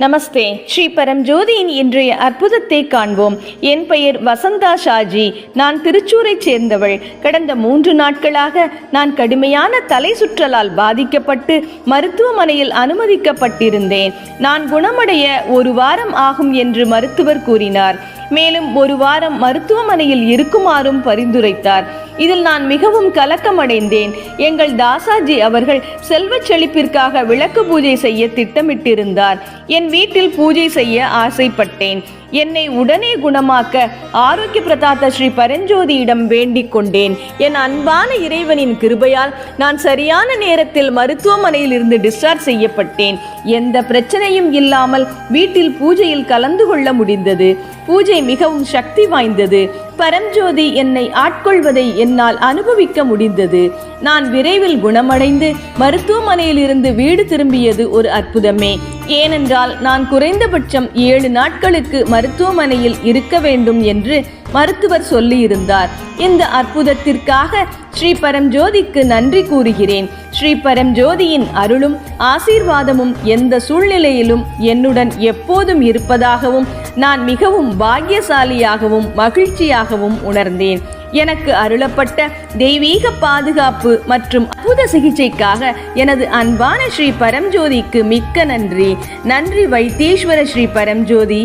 நமஸ்தே. ஸ்ரீ பரம்ஜோதியின் இன்றைய அற்புதத்தை காண்போம். என் பெயர் வசந்தா ஷாஜி. நான் திருச்சூரைச் சேர்ந்தவள். கடந்த மூன்று நாட்களாக நான் கடுமையான தலை சுற்றலால் பாதிக்கப்பட்டு மருத்துவமனையில் அனுமதிக்கப்பட்டிருந்தேன். நான் குணமடைய ஒரு வாரம் ஆகும் என்று மருத்துவர் கூறினார். மேலும் ஒரு வாரம் மருத்துவமனையில் இருக்குமாறும் பரிந்துரைத்தார். இதில் நான் மிகவும் கலக்கமடைந்தேன். எங்கள் தாசாஜி அவர்கள் செல்வச் செழிப்பிற்காக விளக்கு பூஜை செய்ய திட்டமிட்டிருந்தார். என் வீட்டில் பூஜை செய்ய ஆசைப்பட்டேன். என்னை உடனே குணமாக்க ஆரோக்கிய பிரதாத்த ஸ்ரீ பரஞ்சோதியிடம் வேண்டிக் கொண்டேன். என் அன்பான இறைவனின் கிருபையால் நான் சரியான நேரத்தில் மருத்துவமனையில் இருந்து டிஸ்சார்ஜ் செய்யப்பட்டேன். எந்த பிரச்சனையும் இல்லாமல் வீட்டில் பூஜையில் கலந்து கொள்ள முடிந்தது. பூஜை மிகவும் சக்தி வாய்ந்தது. பரஞ்சோதி என்னை ஆட்கொள்வதை என்னால் அனுபவிக்க முடிந்தது. நான் விரைவில் குணமடைந்து மருத்துவமனையில் இருந்து வீடு திரும்பியது ஒரு அற்புதமே. ஏனென்றால் நான் குறைந்தபட்சம் ஏழு நாட்களுக்கு மருத்துவமனையில் இருக்க வேண்டும் என்று மருத்துவர் சொல்லியிருந்தார். இந்த அற்புதத்திற்காக ஸ்ரீ பரம்ஜோதிக்கு நன்றி கூறுகிறேன். ஸ்ரீ பரம்ஜோதியின் அருளும் ஆசீர்வாதமும் எந்த சூழ்நிலையிலும் என்னுடன் எப்போதும் இருப்பதாகவும் நான் மிகவும் பாக்கியசாலியாகவும் மகிழ்ச்சியாகவும் உணர்ந்தேன். எனக்கு அருளப்பட்ட தெய்வீக பாதுகாப்பு மற்றும் அற்புத சிகிச்சைக்காக எனது அன்பான ஸ்ரீ பரம்ஜோதிக்கு மிக்க நன்றி. நன்றி வைத்தீஸ்வர ஸ்ரீ பரம்ஜோதி.